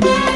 you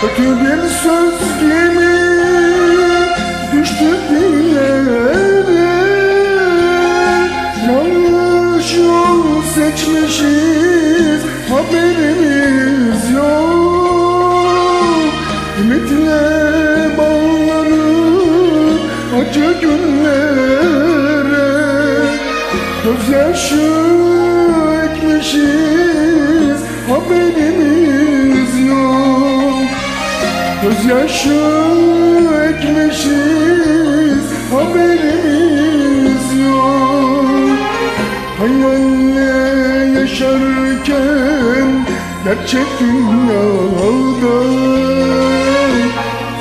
Kötü bir söz gibi düştü dillere Yanlış yol seçmişiz haberimiz yok. Ümitle bağlanıp acı günlere. Gözyaşı ekmişiz haberimiz yok Gözyaşı ekmişiz haberimiz yok. Hayalle yaşarken gerçek dünyada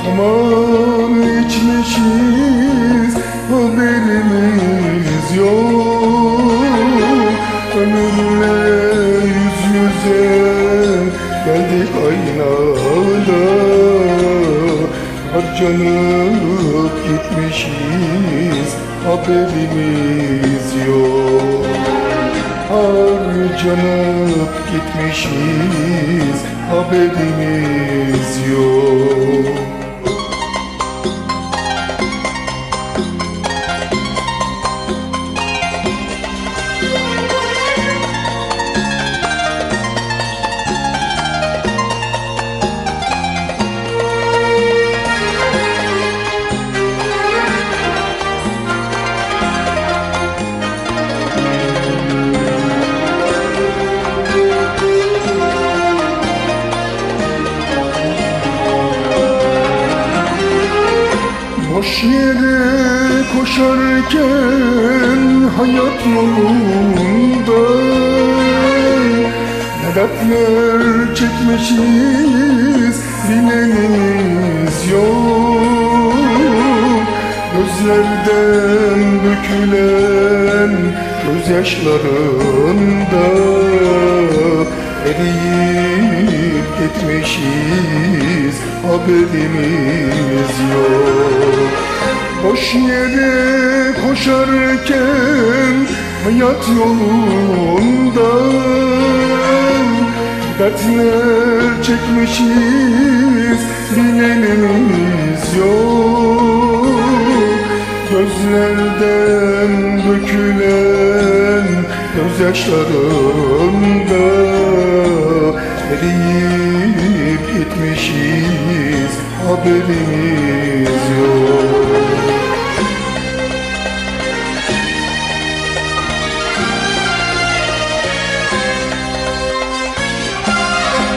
Zaman içmişiz haberimiz yok. Ömürle yüz yüze geldik aynada Harcanıp gitmişiz haberimiz yok. Harcanıp gitmişiz haberimiz yok koşarken hayat yolunda Ne dertler çekmişiz bilenimiz yok. Gözlerden dökülen gözyaşlarında Eriyip gitmişiz haberimiz yok Boş yere koşarken hayat yolunda. Dertler çekmişiz bilenimiz yok. Gözlerden dökülen gözyaşlarında Eriyip gitmişiz haberimiz yok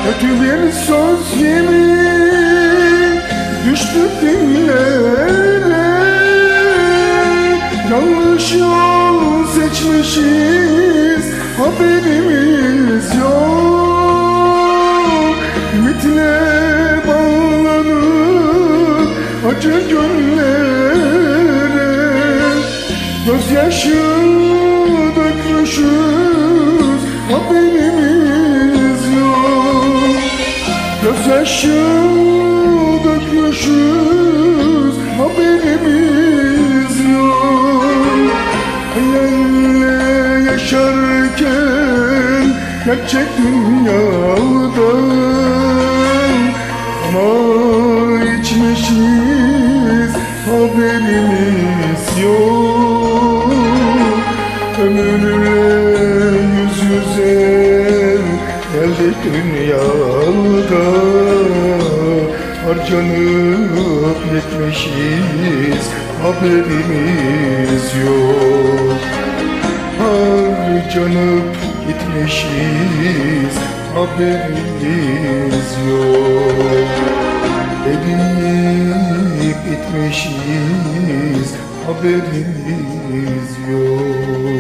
Kötü bir söz gibi düştük dillere. Yanlış yol seçmişiz haberimiz yok. Ümitle bağlanıp acı gönlere. Gözyaşı dökmüşüz haberimiz Gözyaşı dökmüşüz Haberimiz yok. Hayalle yaşarken Gerçek dünyada. Ama içmişiz Haberimiz yok. Ömürle yüz yüze geldik dünyada Harcanıp yetmişiz haberimiz yok. Harcanıp gitmişiz haberimiz yok. Eriyip gitmişiz haberimiz yok